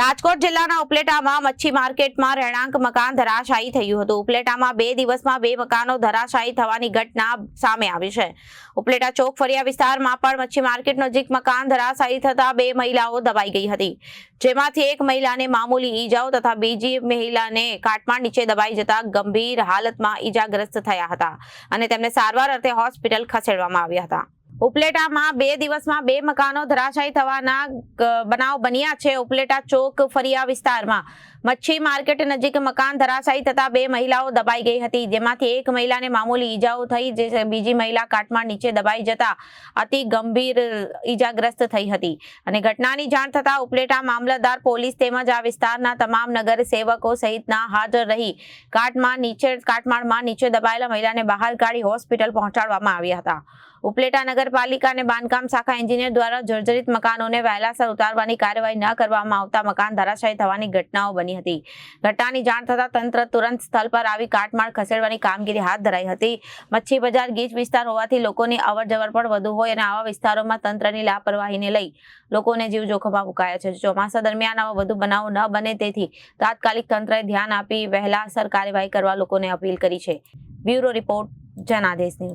રાજકોટ જિલ્લાના ઉપલેટામાં મચ્છી માર્કેટમાં રહેણાંક મકાન ધરાશાયી થયું હતું. ઉપલેટામાં બે દિવસમાં બે મકાનો ધરાશાયી થવાની ઘટના સામે આવી છે. ઉપલેટા ચોક ફરિયા વિસ્તારમાં પણ મચ્છી માર્કેટ નજીક મકાન ધરાશાયી થતા બે મહિલાઓ દબાઈ ગઈ હતી. જેમાંથી એક મહિલાને મામૂલી ઈજાઓ તથા બીજી મહિલાને કાટમાળ નીચે દબાઈ જતા ગંભીર હાલતમાં ઈજાગ્રસ્ત થયા હતા અને તેમને સારવાર અર્થે હોસ્પિટલ ખસેડવામાં આવ્યા હતા. ઉપલેટામાં બે દિવસમાં બે મકાનો ધરાશાયી થવાના બનાવ બન્યા છે. ઉપલેટા ચોક ફરિયા વિસ્તારમાં મચ્છી માર્કેટ નજીક મકાન ધરાશાયી થતા બે મહિલાઓ દબાઈ ગઈ હતી. જેમાંથી એક મહિલાને મામૂલી ઈજાઓ થઈ, જે બીજી મહિલા કાટમાં નીચે દબાઈ જતા અતિ ગંભીર ઈજાગ્રસ્ત થઈ હતી. અને ઘટનાની જાણ થતા ઉપલેટા મામલતદાર, પોલીસ તેમજ આ વિસ્તારના તમામ નગર સેવકો સહિતના હાજર રહી કાટમાં નીચે, કાટમાળમાં નીચે દબાયેલા મહિલાને બહાર કાઢી હોસ્પિટલ પહોંચાડવામાં આવ્યા હતા. ઉપલેટા નગરપાલિકા અને બાંધકામ શાખા એન્જિનિયર દ્વારા જર્જરિત મકાનોને વહેલાસર ઉતારવાની કાર્યવાહી ન કરવામાં આવતા મકાન ધરાશાયી થવાની ઘટનાઓ બની હતી. ઘટનાની જાણ થતાં તંત્ર તુરંત સ્થળ પર આવી કાટમાળ ખસેડવાની કામગીરી હાથ ધરાઈ હતી. મચ્છી બજાર ગીચ વિસ્તાર હોવાથી લોકોની અવરજવર પણ વધુ હોય અને આવા વિસ્તારોમાં તંત્રની લાપરવાહીને લઈ લોકોને જીવ જોખમમાં મુકાયા છે. ચોમાસા દરમિયાન આવા વધુ બનાવો ન બને તેથી તાત્કાલિક તંત્રએ ધ્યાન આપી વહેલાસર કાર્યવાહી કરવા લોકોને અપીલ કરી છે. Bureau report Janadesh news.